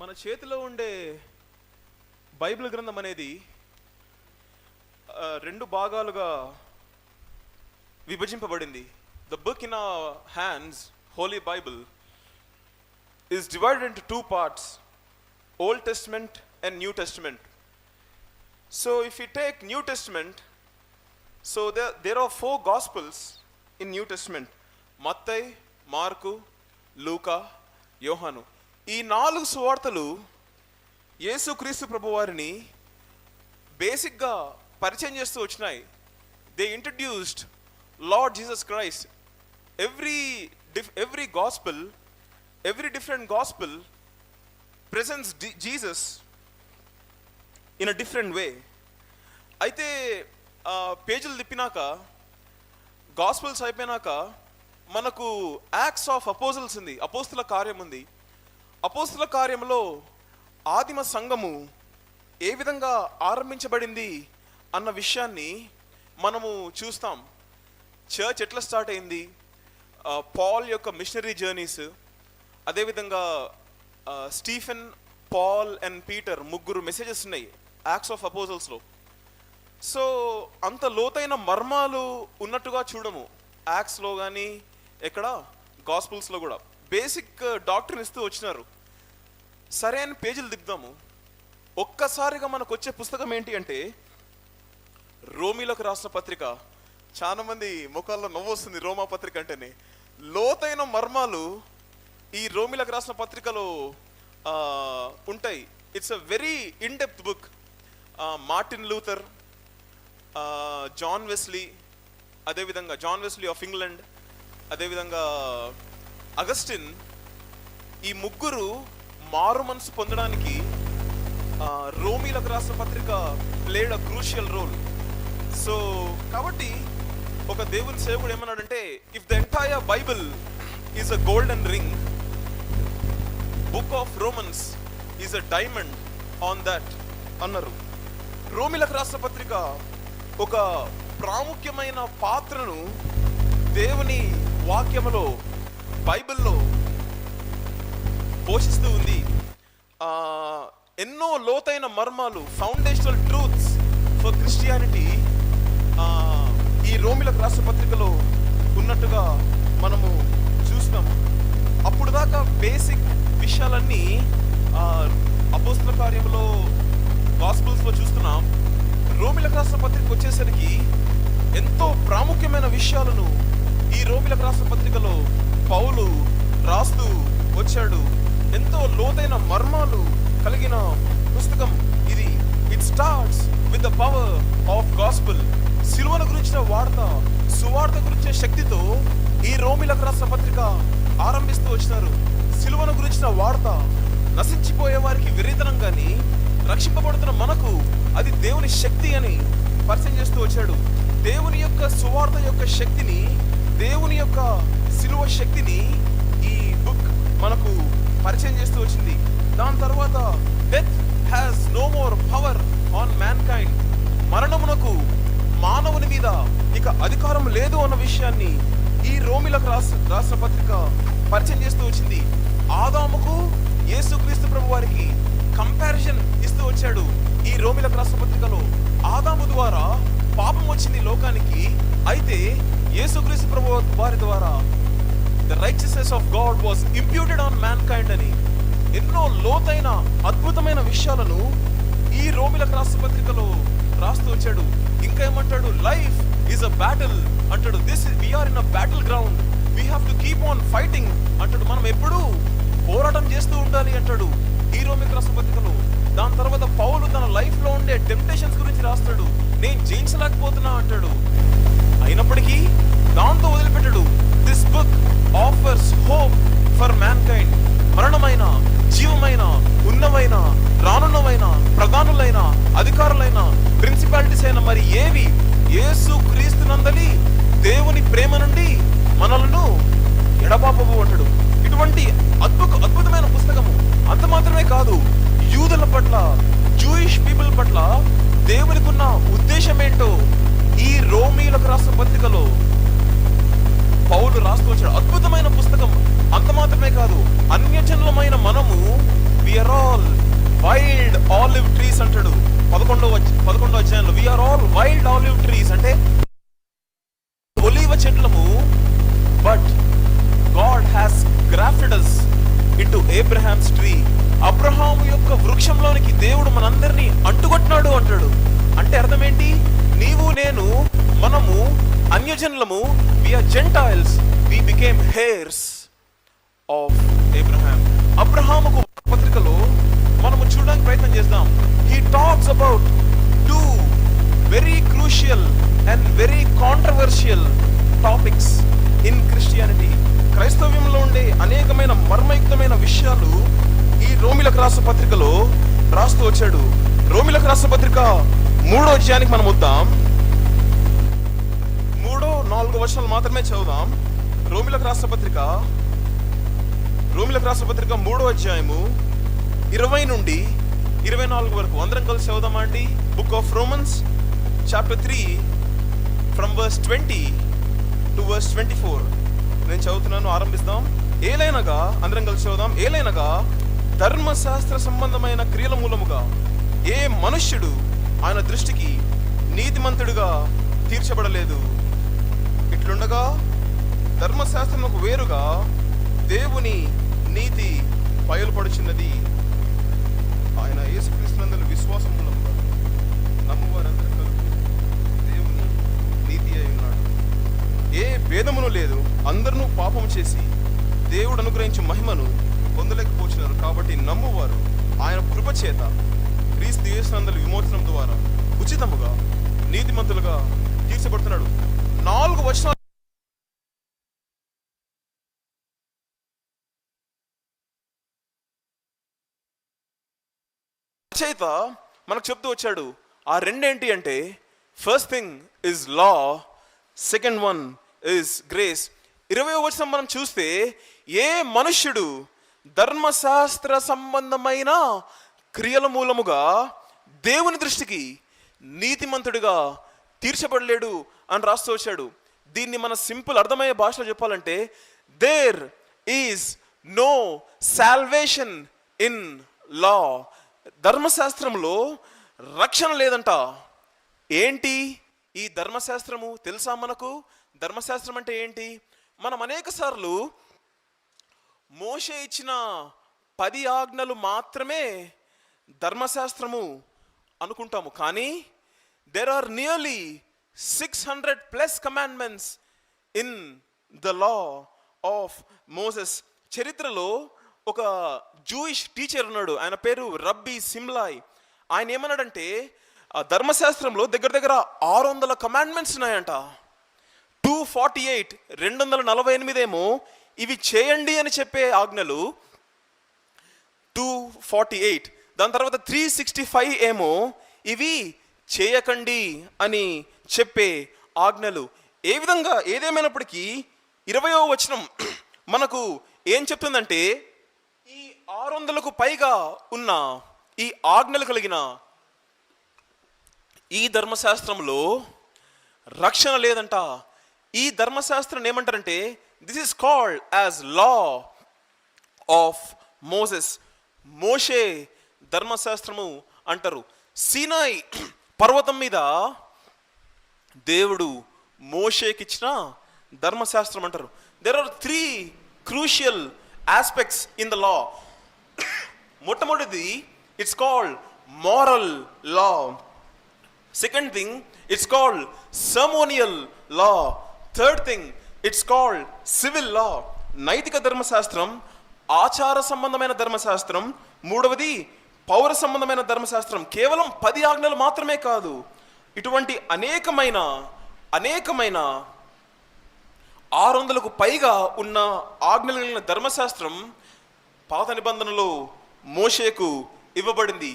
మన చేతిలో ఉండే బైబిల్ గ్రంథం అనేది రెండు భాగాలుగా విభజింపబడింది. The book in a hands holy Bible is divided in two parts Old Testament and New Testament so if you take New Testament so they there are four gospels in New Testament మత్తై మార్కు లూకా యోహాను ఈ నాలుగు సువార్తలు యేసుక్రీస్తు ప్రభు వారిని బేసిక్గా పరిచయం చేస్తూ వచ్చినాయి. They introduced Lord Jesus Christ every diff every gospel every different gospel presence Jesus in a different way అయితే పేజీలు తిప్పినాక గాస్పుల్స్ అయిపోయినాక మనకు యాక్ట్స్ ఆఫ్ అపోజల్స్ ఉంది అపోస్తుల కార్యం ఉంది. అపోస్తుల కార్యంలో ఆదిమ సంఘము ఏ విధంగా ఆరంభించబడింది అన్న విషయాన్ని మనము చూస్తాం. చర్చ్ ఎట్లా స్టార్ట్ అయింది? పాల్ యొక్క మిషనరీ జర్నీస్ అదేవిధంగా స్టీఫెన్ పాల్ అండ్ పీటర్ ముగ్గురు మెసేజెస్ ఉన్నాయి యాక్ట్స్ ఆఫ్ అపోజల్స్లో సో అంత లోతైన మర్మాలు ఉన్నట్టుగా చూడము. యాక్స్లో కానీ ఎక్కడ? గాస్పుల్స్లో కూడా. బేసిక్ డాక్టర్ని uh, ఇస్తూ వచ్చినారు. సరే అని పేజీలు దిద్దాము. ఒక్కసారిగా మనకు వచ్చే పుస్తకం ఏంటి అంటే రోమిలకు రాసిన పత్రిక. చాలా మంది ముఖాల్లో నవ్వు వస్తుంది రోమా పత్రిక అంటేనే. లోతైన మర్మాలు ఈ రోమిలకు రాసిన పత్రికలో ఉంటాయి. It's a very in depth book Martin Luther John Wesley అదేవిధంగా జాన్ వెస్లీ ఆఫ్ ఇంగ్లాండ్ అదేవిధంగా అగస్టిన్ ఈ ముగ్గురు మారు మనసు పొందడానికి ఆ, రోమీలకు రాసిన పత్రిక played a crucial role so కాబట్టి ఒక దేవుని సేవకుడు ఏమన్నాడంటే if the entire Bible is a golden ring book of Romans is a diamond on that అన్నారు. రోమిలకు రాష్ట్ర పత్రిక ఒక ప్రాముఖ్యమైన పాత్రను దేవుని వాక్యములో బైబిల్లో పోషిస్తూ ఉంది. ఎన్నో లోతైన మర్మాలు ఫౌండేషనల్ ట్రూత్స్ ఫర్ క్రిస్టియానిటీ ఈ రోమిలకు రాష్ట్ర పత్రికలో ఉన్నట్టుగా మనము చూస్తాము అప్పుడు దాకా బేసిక్ విషయాలన్నీ అపోస్తుల కార్యంలో గాస్పుల్స్లో చూస్తున్నాం. రోమిలకు రాష్ట్ర పత్రిక వచ్చేసరికి ఎంతో ప్రాముఖ్యమైన విషయాలను ఈ రోమిలకు రాష్ట్ర పత్రికలో పౌలు రాస్తూ వచ్చాడు. ఎంతో లోతైన మర్మాలు కలిగిన పుస్తకం ఇది. It starts with the power of gospel సిలువను గురించిన వార్త సువార్త గురించిన శక్తితో ఈ రోమిలకు రాష్ట్ర పత్రిక ఆరంభిస్తూ వచ్చినారు. సిలువను గురించిన వార్త నశించిపోయే వారికి విరీతనం గాని రక్షింపబడుతున్న మనకు అది దేవుని శక్తి అని పరిచయం చేస్తూ వచ్చాడు. దేవుని యొక్క సువార్త యొక్క శక్తిని దేవుని యొక్క సిలువ శక్తిని ఈ బుక్ మనకు పరిచయం చేస్తూ వచ్చింది. దాని తర్వాత death has no more power on mankind మరణమునకు మానవుని మీద ఇక అధికారం లేదు అన్న విషయాన్ని ఈ రోమిలకు రాష్ట్ర రాష్ట్ర పత్రిక పరిచయం చేస్తూ వచ్చింది. ఆదాముకు యేసుక్రీస్తు ప్రభు వారికి కంపారిజన్ ఇస్తూ వచ్చాడు ఈ రోమిలకు రాష్ట్ర పత్రికలో వచ్చింది లోకానికి అయితే యేసుక్రీస్తు ప్రభు వారి ద్వారా the righteousness of God was imputed on mankind అని ఎన్నో లోతైన అద్భుతమైన విషయాలను ఈ రోమిలకు క్రాస్త పత్రికలో రాస్తూ వచ్చాడు. ఇంకా ఏమంటాడు? లైఫ్ ఈజ్ అ బ్యాటిల్ అంటాడు. This we are in a battle ground we have to keep on fighting అంటాడు. మనం ఎప్పుడూ పోరాటం చేస్తూ ఉండాలి అంటాడు ఈ రోమిలకు క్రాస్త పత్రికలో దాని తర్వాత పౌలు తన లైఫ్లో ఉండే టెంప్టేషన్స్ గురించి రాస్తాడు. నేను జయించలేకపోతున్నా అంటాడు. అయినప్పటికీ దాంతో వదిలిపెట్టడు. This book offers hope for mankind మరణమైన జీవమైన ఉన్నవైన రానున్నవైన ప్రధానులైన అధికారులైన ప్రిన్సిపాలిటీస్ అయిన మరి ఏవి? యేసు క్రీస్తునందలి దేవుని ప్రేమ నుండి మనలను ఎడబాపవు అంటాడు. ఇటువంటి అద్భుత అద్భుతమైన పుస్తకము అంత మాత్రమే కాదు యూదుల పట్ల జూయిష్ పీపుల్ పట్ల దేవునికి ఉన్న ఉద్దేశం ఏంటో ఈ రోమీలకు రాష్ట్ర పత్రికలో పౌలు రాస్తూ వచ్చాడు. అద్భుతమైన పుస్తకం. అంత మాత్రమే కాదు అన్యజనులమైన మనము we are all wild olive trees అంటాడు. పదకొండో వచ్చ- అధ్యాయంలో we are all wild olive trees అంటే ఒలీవ చెట్లము but God has grafted us into Abraham's tree Abraham యొక్క వృక్షంలోనికి దేవుడు మనందరినీ అంటుకొట్టినాడు అంటాడు. అంటే అర్థం ఏంటి నీవు నేను మనము అన్యజనులము we are Gentiles we became heirs of Abraham అబ్రహాముకు పత్రికలో మనము చూడడానికి ప్రయత్నం చేద్దాం. He talks about two very crucial and very controversial topics in Christianity క్రైస్తవ్యంలో ఉండే అనేకమైన మర్మయుక్తమైన విషయాలు ఈ రోమిలకు రాసిన పత్రికలో రాస్తూ వచ్చాడు. రోమిలకు రాసిన పత్రిక మూడో అధ్యాయానికి మనం వద్దాం. మూడో నాలుగో వర్షాలు మాత్రమే చదువుదాం. రోమిలకు రాసిన పత్రిక రోమిలకు రాసిన పత్రిక మూడో అధ్యాయము ఇరవై నుండి ఇరవై నాలుగు వరకు అందరం కలిసి చదువుదామా అండి? Book of Romans chapter three from verse twenty to verse twenty four నేను చదువుతున్నాను ఆరంభిస్తాం. ఏలైనగా అందరం కలిసి చదువుదాం. ఏలైనగా ధర్మశాస్త్ర సంబంధమైన క్రియల మూలముగా ఏ మనుష్యుడు ఆయన దృష్టికి నీతిమంతుడిగా తీర్చబడలేదు. ఇట్లుండగా ధర్మశాస్త్రముకు వేరుగా దేవుని నీతి బయలుపడుచున్నది ఆయన యేసుక్రీస్తునందుల విశ్వాసం మూలముగా నమ్మువారందరూ ఏ భేదమును లేదు. అందరూ పాపం చేసి దేవుడు అనుగ్రహించి మహిమను పొందలేకపోతున్నారు కాబట్టి నమ్మువారు ఆయన కృపచేత క్రీస్తు యేసునందల విమోచనం ద్వారా ఉచితముగా నీతిమంతులుగా తీర్చబడుతున్నాడు. నాలుగు వచనాలు చేత మనకు చెప్తూ వచ్చాడు. ఆ రెండేంటి అంటే first thing is law second one is grace ఇరవై వచనం మనం చూస్తే ఏ మనుష్యుడు ధర్మశాస్త్ర సంబంధమైన క్రియల మూలముగా దేవుని దృష్టికి నీతిమంతుడిగా తీర్చబడలేడు అని రాస్తూ వచ్చాడు. దీన్ని మన సింపుల్ అర్థమయ్యే భాషలో చెప్పాలంటే there is no salvation in law ధర్మశాస్త్రంలో రక్షణ లేదంట. ఏంటి? ఈ ధర్మశాస్త్రము తెలుసా మనకు? ధర్మశాస్త్రం అంటే ఏంటి? మనం అనేక సార్లు మోషే ఇచ్చిన పది ఆజ్ఞలు మాత్రమే ధర్మశాస్త్రము అనుకుంటాము. కానీ there are nearly six hundred plus commandments in the law of Moses చరిత్రలో ఒక జూయిష్ టీచర్ ఉన్నాడు. ఆయన పేరు రబ్బీ సిమ్లాయ్. ఆయన ఏమన్నాడంటే ఆ ధర్మశాస్త్రంలో దగ్గర దగ్గర ఆరు వందల కమాండ్మెంట్స్ ఉన్నాయంట. టూ ఫార్టీ ఎయిట్ రెండు వందల నలభై ఎనిమిదేమో ఇవి చేయండి అని చెప్పే ఆజ్ఞలు. టూ ఫార్టీ ఎయిట్ దాని తర్వాత త్రీ సిక్స్టీ ఫైవ్ ఏమో ఇవి చేయకండి అని చెప్పే ఆజ్ఞలు. ఏ విధంగా? ఏదేమైనప్పటికీ ఇరవయో వచనం మనకు ఏం చెప్తుందంటే ఈ ఆరు వందలకు పైగా ఉన్న ఈ ఆజ్ఞలు కలిగిన ఈ ధర్మశాస్త్రంలో రక్షణ లేదంట. ఈ ధర్మశాస్త్రం ఏమంటారంటే this is called as law of Moses మోషే ధర్మశాస్త్రము అంటారు. సీనాయి పర్వతం మీద దేవుడు మోషేకిచ్చిన ధర్మశాస్త్రం అంటారు. There are three crucial aspects in the law మొట్టమొదటిది it's called moral law second thing it's called ceremonial law third thing it's called civil law నైతిక ధర్మశాస్త్రం ఆచార సంబంధమైన ధర్మశాస్త్రం మూడవది పౌర సంబంధమైన ధర్మశాస్త్రం కేవలం పది ఆజ్ఞలు మాత్రమే కాదు ఇటువంటి అనేకమైన అనేకమైన ఆరు వందలకు పైగా ఉన్న ఆజ్ఞలు కలిగిన ధర్మశాస్త్రం పాత నిబంధనలో మోషేకు ఇవ్వబడింది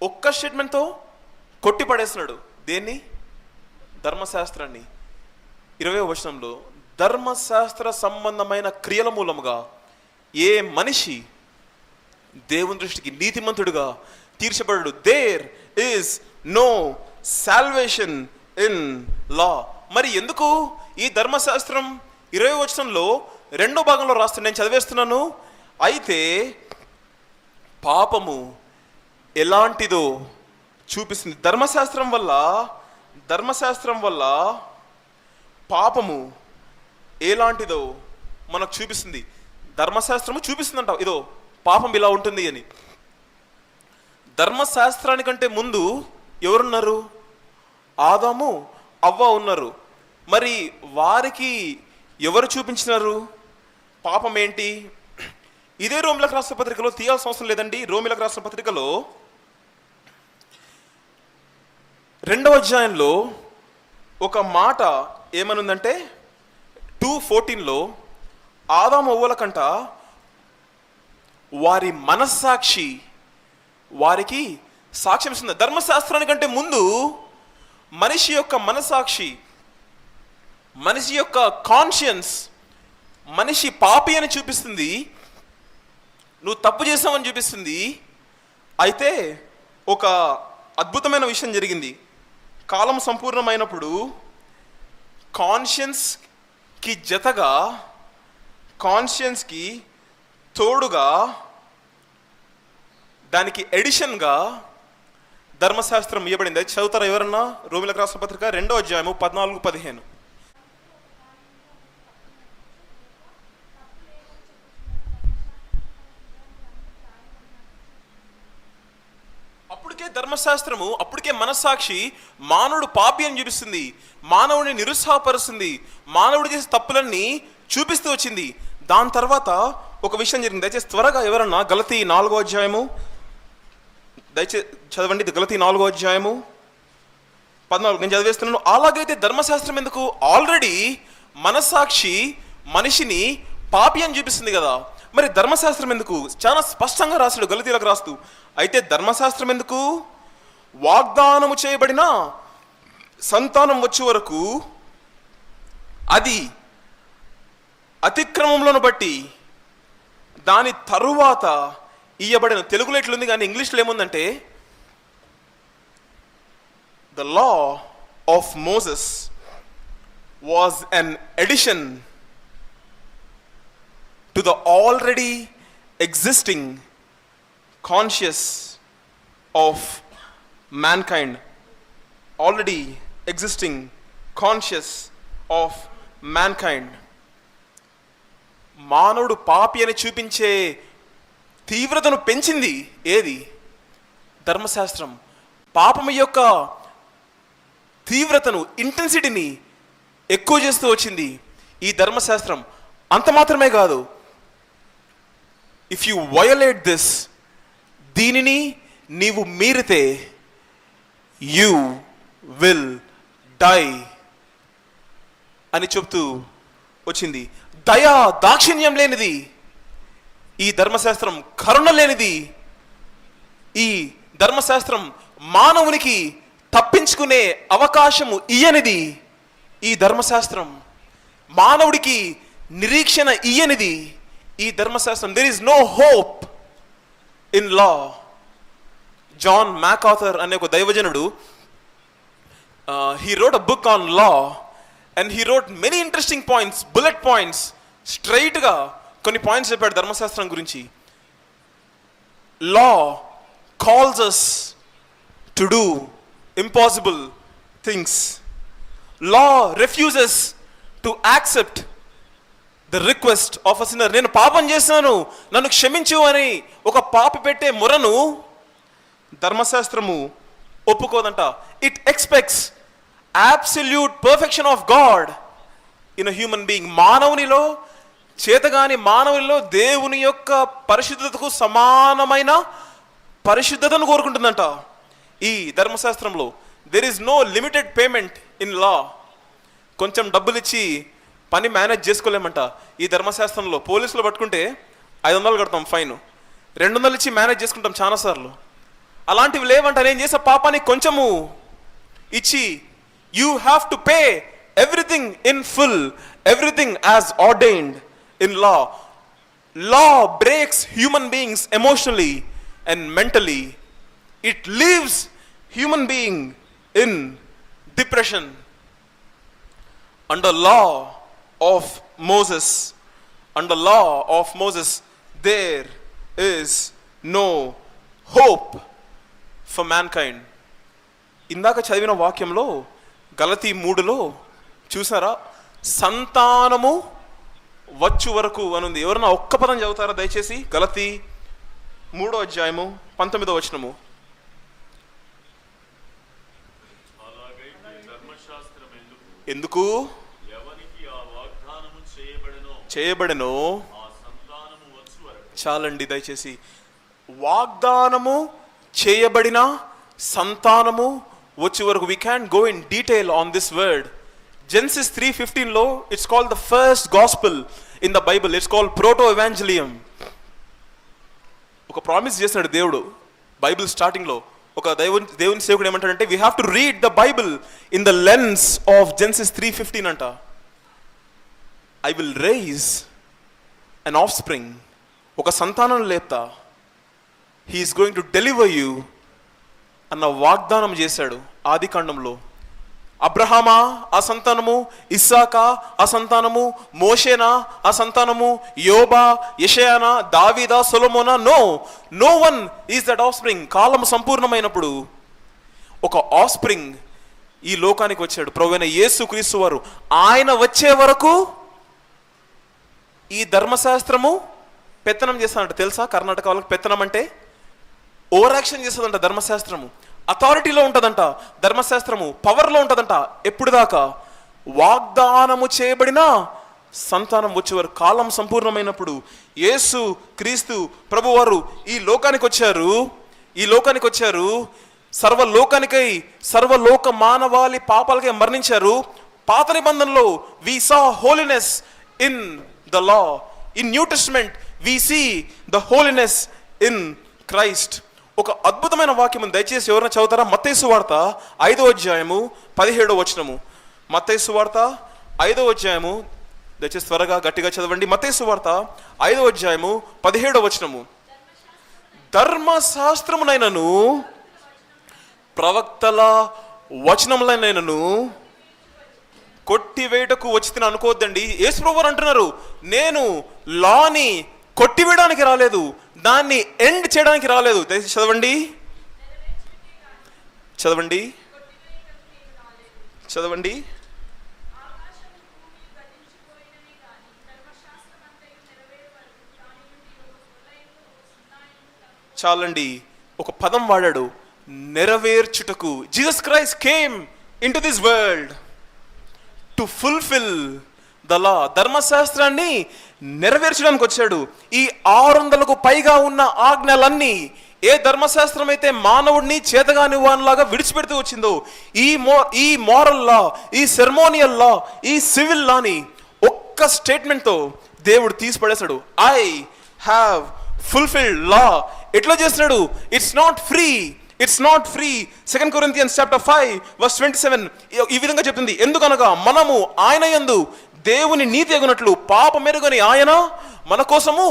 ఒక్క స్టేట్మెంట్తో కొట్టి పడేస్తున్నాడు దేన్ని? ధర్మశాస్త్రాన్ని. ఇరవై వచనంలో ధర్మశాస్త్ర సంబంధమైన క్రియల మూలముగా ఏ మనిషి దేవుని దృష్టికి నీతిమంతుడుగా తీర్చబడు there is no salvation in law మరి ఎందుకు ఈ ధర్మశాస్త్రం ఇరవై వచనంలో రెండో భాగంలో రాస్తున్నా నేను చదివేస్తున్నాను? అయితే పాపము ఎలాంటిదో చూపిస్తుంది. ధర్మశాస్త్రం వల్ల ధర్మశాస్త్రం వల్ల పాపము ఎలాంటిదో మనకు చూపిస్తుంది. ధర్మశాస్త్రము చూపిస్తుందంట. ఇదో పాపం ఇలా ఉంటుంది అని. ధర్మశాస్త్రానికంటే ముందు ఎవరున్నారు? ఆదాము అవ్వ ఉన్నారు. మరి వారికి ఎవరు చూపించినారు? పాపం ఏంటి? ఇదే రోమిలకు రాష్ట్ర పత్రికలో తీయాల్సిన అవసరం లేదండి. రోమిలకు రాష్ట్ర పత్రికలో రెండవ అధ్యాయంలో ఒక మాట ఏమనుందంటే టూ ఫోర్టీన్లో ఆదాం అవ్వల కంట వారి మనస్సాక్షి వారికి సాక్ష్యం ఇస్తుంది. ధర్మశాస్త్రానికంటే ముందు మనిషి యొక్క మనసాక్షి మనిషి యొక్క కాన్షియన్స్ మనిషి పాపి అని చూపిస్తుంది. నువ్వు తప్పు చేసావని చూపిస్తుంది. అయితే ఒక అద్భుతమైన విషయం జరిగింది. కాలం సంపూర్ణమైనప్పుడు కాన్షియన్స్కి జతగా కాన్షియన్స్కి తోడుగా దానికి ఎడిషన్గా ధర్మశాస్త్రం ఇవ్వబడింది. అది చదువుతారా ఎవరన్నా? రోమిలకు రాష్ట్ర పత్రిక రెండో అధ్యాయము పద్నాలుగు పదిహేను అప్పటికే ధర్మశాస్త్రము అప్పటికే మనస్సాక్షి మానవుడు పాపి అని చూపిస్తుంది మానవుడిని నిరుత్సాహపరుస్తుంది మానవుడు చేసే తప్పులన్నీ చూపిస్తూ వచ్చింది. దాని తర్వాత ఒక విషయం జరిగింది. దయచేసి త్వరగా ఎవరన్నా గలతి నాలుగో అధ్యాయము? దయచేసి చదవండి ఇది గలతీ నాలుగో అధ్యాయము. పద్నాలుగు నేను చదివేస్తున్నాను. అలాగైతే ధర్మశాస్త్రం ఎందుకు? ఆల్రెడీ మనస్సాక్షి మనిషిని పాపి అని చూపిస్తుంది కదా. మరి ధర్మశాస్త్రం ఎందుకు? చాలా స్పష్టంగా రాశాడు గలతీలకు రాస్తూ. అయితే ధర్మశాస్త్రం ఎందుకు? వాగ్దానము చేయబడిన సంతానం వచ్చే వరకు అది అతిక్రమంలోను బట్టి దాని తరువాత ఇయ్యబడిన తెలుగులో ఎట్లుంది కానీ ఇంగ్లీష్లో ఏముందంటే the law of Moses was an addition to the already existing conscious of mankind already existing conscious of mankind. మానవుడు పాపి అని చూపించే తీవ్రతను పెంచింది ఏది? ధర్మశాస్త్రం. పాపం యొక్క తీవ్రతను ఇంటెన్సిటీని ఎక్కువ చేస్తూ వచ్చింది ఈ ధర్మశాస్త్రం. అంత మాత్రమే కాదు ఇఫ్ యు వయోలేట్ దిస్ దీనిని నీవు మీరితే యు విల్ డై అని చెప్తూ వచ్చింది. దయా దాక్షిణ్యం లేనిది ఈ ధర్మశాస్త్రం కరుణ లేనిది ఈ ధర్మశాస్త్రం మానవునికి తప్పించుకునే అవకాశము ఇయ్యనిది. ఈ ధర్మశాస్త్రం మానవుడికి నిరీక్షణ ఇయ్యనిది. ఈ ధర్మశాస్త్రం there is no hope in law John MacArthur అనే ఒక దైవజనుడు he wrote a book on law and he wrote many interesting points bullet points స్ట్రైట్గా కొన్ని పాయింట్స్ చెప్పాడు ధర్మశాస్త్రం గురించి. Law calls us to do impossible things law refuses to accept the request of a sinner నేను పాపం చేశాను నన్ను క్షమించు అని ఒక పాప పెట్టే మొరను ధర్మశాస్త్రము ఒప్పుకోదంట. It expects absolute perfection of God in human being మానవునిలో చేతగాని మానవునిలో దేవుని యొక్క పరిశుద్ధతకు సమానమైన పరిశుద్ధతను కోరుకుంటుందంట. ఈ ధర్మశాస్త్రంలో there is no limited payment in law కొంచెం డబ్బులు ఇచ్చి పని మేనేజ్ చేసుకోలేమంట. ఈ ధర్మశాస్త్రంలో పోలీసులు పట్టుకుంటే ఐదు వందలు కడతాం ఫైన్. రెండు వందలు ఇచ్చి మేనేజ్ చేసుకుంటాం చాలాసార్లు అలాంటివి లేవంట నేను చేసే పాపానికి కొంచెము ఇచ్చి you have to pay everything in full everything as ordained in law law breaks human beings emotionally and mentally it leaves human being in depression under law of Moses, under law of Moses, there is no hope for mankind ఇందాక చదివిన వాక్యంలో గలతీ మూడులో చూసారా? సంతానము వచ్చు వరకు అని ఉంది ఎవరన్నా ఒక్క పదం చదువుతారా దయచేసి? గలతీ మూడో అధ్యాయము పంతొమ్మిదో వచనము. ఎందుకు ఎందుకు ఎవరికి ఆ వాగ్దానము చేయబడను. చాలండి దయచేసి. వాగ్దానము చేయబడిన సంతానము వచ్చే వరకు we can go in detail on this word Genesis three ఫిఫ్టీన్లో it's called the first gospel in the Bible it's called protoevangelium ఒక ప్రామిస్ చేసినాడు దేవుడు బైబిల్ స్టార్టింగ్లో ఒక దైవ దేవుని సేవకుడు ఏమంటాడంటే we have to read the Bible in the lens of Genesis three fifteen అంట. I will raise an offspring ఒక సంతానం లేపుతా he is going to deliver you అన్న వాగ్దానం చేశాడు ఆది కాండంలో. అబ్రహామా ఆ సంతానము ఇస్సాకా ఆ సంతానము మోషేనా ఆ సంతానము యోబా యషయానా దావీదా సొలమోనా? No no one is that offspring కాలం సంపూర్ణమైనప్పుడు ఒక ఆఫ్ స్ప్రింగ్ ఈ లోకానికి వచ్చాడు. ప్రవైన యేసు క్రీస్తు వారు. ఆయన వచ్చే వరకు ఈ ధర్మశాస్త్రము పెత్తనం చేస్తానంట తెలుసా? కర్ణాటక వాళ్ళకి పెత్తనం అంటే ఓవర్ యాక్షన్ చేస్తుందంట ధర్మశాస్త్రము. అథారిటీలో ఉంటుందంట. ధర్మశాస్త్రము పవర్లో ఉంటుందంట. ఎప్పుడు దాకా? వాగ్దానము చేయబడిన సంతానం వచ్చేవారు. కాలం సంపూర్ణమైనప్పుడు యేసు క్రీస్తు ప్రభువారు ఈ లోకానికి వచ్చారు. ఈ లోకానికి వచ్చారు. సర్వలోకానికై సర్వలోక మానవాళి పాపాలకై మరణించారు. పాత నిబంధనలో we saw holiness in the law in New Testament we see the holiness in Christ ఒక అద్భుతమైన వాక్యం దయచేసి ఎవరైనా చదువుతారా? మత్తేసు వార్త ఐదో అధ్యాయము పదిహేడో వచనము. మత్తేసు వార్త ఐదో అధ్యాయము దయచేసి త్వరగా గట్టిగా చదవండి. మతేసు వార్త ఐదో అధ్యాయము పదిహేడో వచనము. ధర్మశాస్త్రమునైనను ప్రవక్తల వచనములైనను కొట్టివేయటకు వచ్చి అనుకోవద్దండి. యేసుప్రభు అంటున్నారు నేను లాని కొట్టివేయడానికి రాలేదు దాన్ని ఎండ్ చేయడానికి రాలేదు. చదవండి. చదవండి. చదవండి. చాలండి. ఒక పదం వాడాడు నెరవేర్చుటకు. Jesus Christ came in to this world. To fulfil the law ధర్మశాస్త్రాన్ని నెరవేర్చడానికి వచ్చాడు. ఈ ఆరు వందలకు పైగా ఉన్న ఆజ్ఞలన్నీ ఏ ధర్మశాస్త్రం అయితే మానవుడిని చేతగాని వానిలాగా విడిచిపెడుతూ వచ్చిందో ఈ మో ఈ మోరల్ లా ఈ సెర్మోనియల్ లా ఈ సివిల్ లాని ఒక్క స్టేట్మెంట్తో దేవుడు తీసి పడేశాడు ఐ హ్యావ్ ఫుల్ఫిల్డ్ లా ఎట్లా చేస్తున్నాడు? It's not free it's not free second Corinthians chapter five verse twenty seven ఈ విధంగా చెప్తుంది. ఎందుకనగా మనము ఆయన యందు దేవుని నీతి ఎగునట్లు పాప మెరుగని ఆయన మన కోసము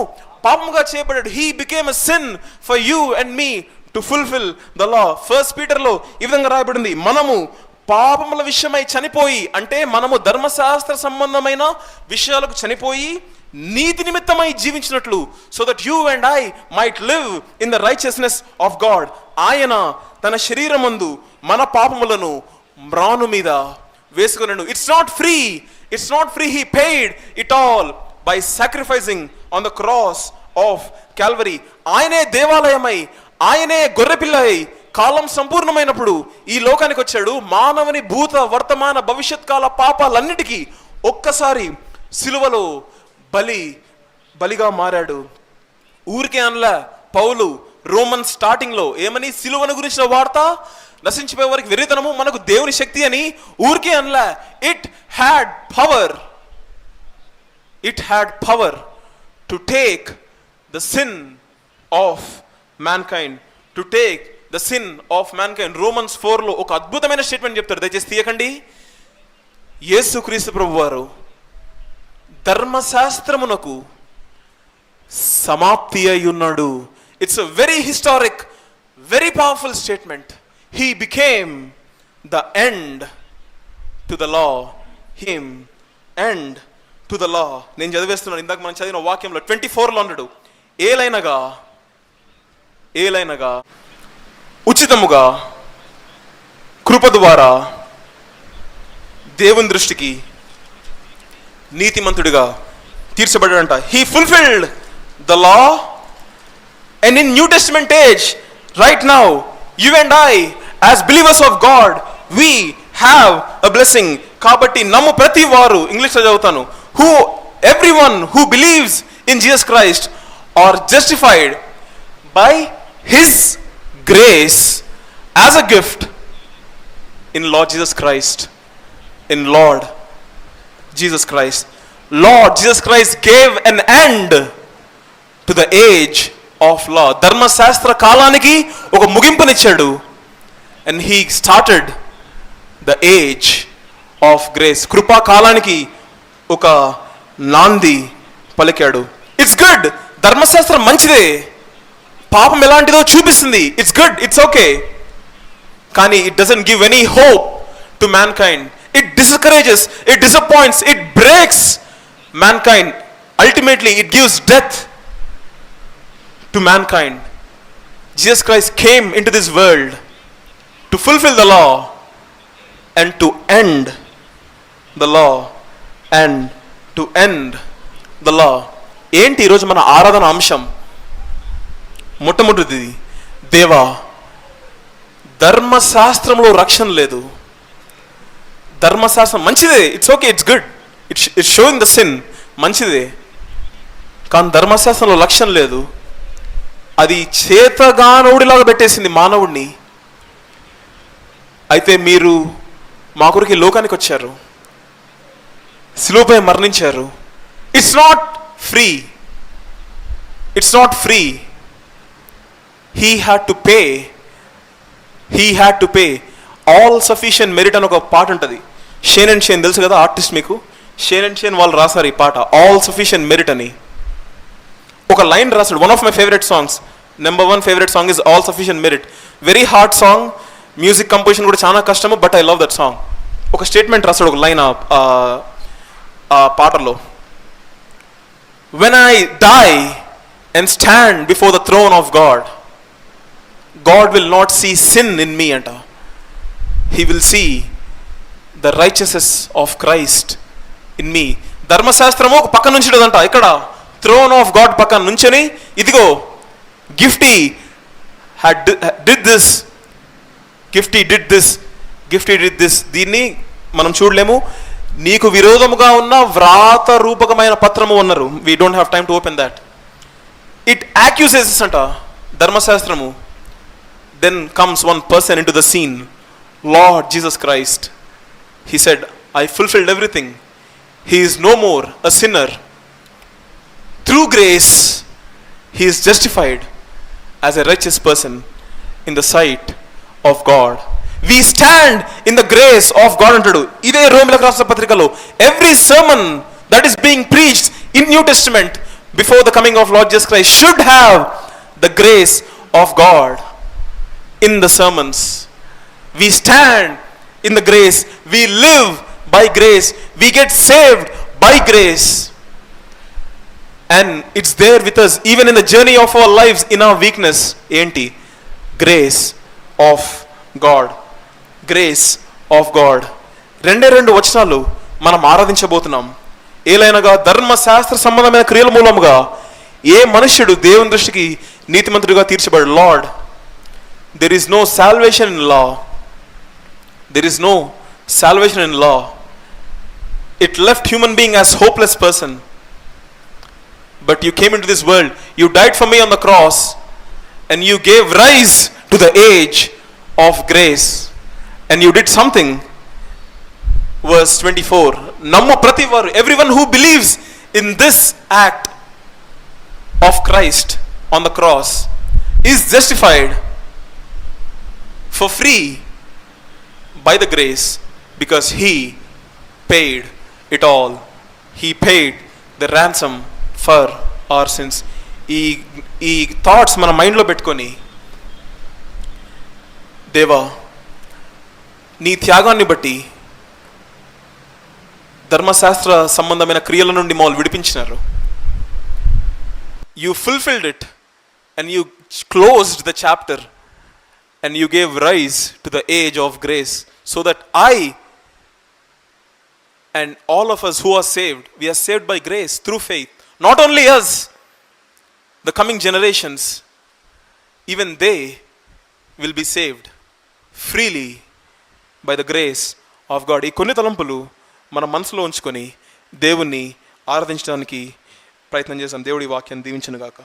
పాపముగా చేయబడ్డాడు. He became a sin for you and me to fulfil the law first పీటర్లో ఈ విధంగా రాయబడింది. మనము పాపముల విషయమై చనిపోయి అంటే మనము ధర్మశాస్త్ర సంబంధమైన విషయాలకు చనిపోయి నీతి నిమిత్తమై జీవించినట్లు so that you and I might live in the righteousness of God ఆయన తన శరీరమందు మన పాపములను మ్రాను మీద వేసుకున్నాడు it's not free it's not free he paid it all by sacrificing on the cross of Calvary ఆయనే దేవాలయమై ఆయనే గొర్రెపిల్లై కాలం సంపూర్ణమైనప్పుడు ఈ లోకానికి వచ్చాడు. మానవుని భూత వర్తమాన భవిష్యత్ కాల పాపాలన్నిటికీ ఒక్కసారి సిలువలో బలి బలిగా మారాడు. ఊరికే అనలా పౌలు రోమన్ స్టార్టింగ్లో ఏమని సిలువను గురించిన వార్త? నశించిపోయే వారికి వెర్రితనము మనకు దేవుని శక్తి అని ఊరికే అనలా. It had power it had power to take the sin of mankind to take the sin of mankind Romans ఫోర్లో ఒక అద్భుతమైన స్టేట్మెంట్ చెప్తారు దయచేసి తీయకండి. యేసు క్రీస్తు ప్రభు వారు ధర్మశాస్త్రమునకు సమాప్తి అయి ఉన్నాడు. It's a very historic very powerful statement he became the end to the law him end to the law నేను చదివేస్తున్నాను. ఇందాక మనం చదివిన వాక్యంలో ట్వంటీ ఫోర్లో ఉన్నాడు ఏలైనగా ఏలైనగా ఉచితముగా కృప ద్వారా దేవుని దృష్టికి నీతిమంతుడిగా తీర్చబడ్డాడంట. He fulfilled the law and in New Testament age right now you and I as believers of God we have a blessing కాబట్టి నమ్ము ప్రతి వారు ఇంగ్లీష్లో చదువుతాను who every one who believes in Jesus Christ are justified by his grace as a gift in Lord Jesus Christ in Lord Jesus Christ. Lord Jesus Christ gave an end to the age of law ధర్మశాస్త్ర కాలానికి ఒక ముగింపునిచ్చాడు and he started the age of grace కృపా కాలానికి ఒక నాంది పలికాడు it's good ధర్మశాస్త్రం మంచిదే పాపం ఎలాంటిదో చూపిస్తుంది ఇట్స్ గుడ్ ఇట్స్ ఓకే కానీ it doesn't give any hope to mankind it discourages it disappoints it breaks mankind ultimately it gives death to mankind Jesus Christ came in to this world to fulfil the law and to end the law and to end the law ఏంటి ఈరోజు మన ఆరాధన అంశం? మొట్టమొదటిది దేవా ధర్మశాస్త్రంలో రక్షణ లేదు. ధర్మశాస్త్రం మంచిదే it's okay it's good it's it's showing the sin మంచిదే. కానీ ధర్మశాస్త్రంలో లక్ష్యం లేదు. అది చేతగానవుడిలాగా పెట్టేసింది మానవుడిని అయితే మీరు మా కొరికి లోకానికి వచ్చారు. శిలువపై మరణించారు. It's not free it's not free he had to pay he had to pay all sufficient merit అని ఒక పాట ఉంటుంది. షేన్ అండ్ షేన్ తెలుసు కదా ఆర్టిస్ట్ మీకు? షేన్ అండ్ షేన్ వాళ్ళు రాశారు ఈ పాట. ఆల్ సఫిషియన్ మెరిట్ అని. ఒక లైన్ రాశాడు one of my favourite songs number one favourite song is all sufficient merit very hard song music composition కూడా చాలా కష్టము but I love that song ఒక స్టేట్మెంట్ రాశాడు ఒక లైన్ ఆ పాటలో. When I die and stand before the throne of God God will not see sin in me అంట. He will see the రైచసెస్ ఆఫ్ క్రైస్ట్ ఇన్ మీ ధర్మశాస్త్రము ఒక పక్క నుంచి ఉంటుందంట ఇక్కడ. థ్రోన్ ఆఫ్ గాడ్ పక్కన నుంచని ఇదిగో గిఫ్టీ హ్యాడ్ డిడ్ దిస్ గిఫ్టీ డిడ్ దిస్ గిఫ్టీ డిడ్ దిస్ దీన్ని మనం చూడలేము. నీకు విరోధముగా ఉన్న వ్రాత రూపకమైన పత్రము ఉన్నారు. We don't have time to open that it accuses అంట ధర్మశాస్త్రము. Then comes one person into the scene Lord Jesus Christ he said I fulfilled everything he is no more a sinner Through grace, he is justified as a righteous person in the sight of God. We stand in the grace of God అంటాడు ఇదే రోమిలకు రాష్ట్ర పత్రికలో every sermon that is being preached in New Testament before the coming of Lord Jesus Christ should have the grace of God in the sermons. We stand in the grace. We live by grace. We get saved by grace. And it's there with us even in the journey of our life in a weakness ఏంటి? Grace of God grace of God రెండే రెండు వచనాలు మనం ఆరాధించబోతున్నాం. ఏలైనగా ధర్మశాస్త్ర సంబంధమైన క్రియల మూలముగా ఏ మనుష్యుడు దేవుని దృష్టికి నీతి నీతిమంతుడిగా తీర్చబడు? Lord there is no salvation in law there is no salvation in law it left human being as hopeless person But you came into this world, you died for me on the cross, and you gave rise to the age of grace. And you did something. Verse 24. Namma prativaru, everyone who believes in this act of Christ on the cross is justified for free by the grace because he paid it all. He paid the ransom for our sins ఈ ఈ thoughts మన మైండ్లో పెట్టుకొని దేవా నీ త్యాగాన్ని బట్టి ధర్మశాస్త్ర సంబంధమైన క్రియల నుండి మామూలు విడిపించినారు. You fulfilled it and you closed the chapter and you gave rise to the age of grace so that I and all of us who are saved we're saved by grace through faith not only us the coming generations even they will be saved freely by the grace of God ఈ కొన్ని తలంపులు మన మనసులో ఉంచుకొని దేవుణ్ణి ఆరాధించడానికి ప్రయత్నం చేశాం దేవుడి వాక్యాన్ని దీవించను గాక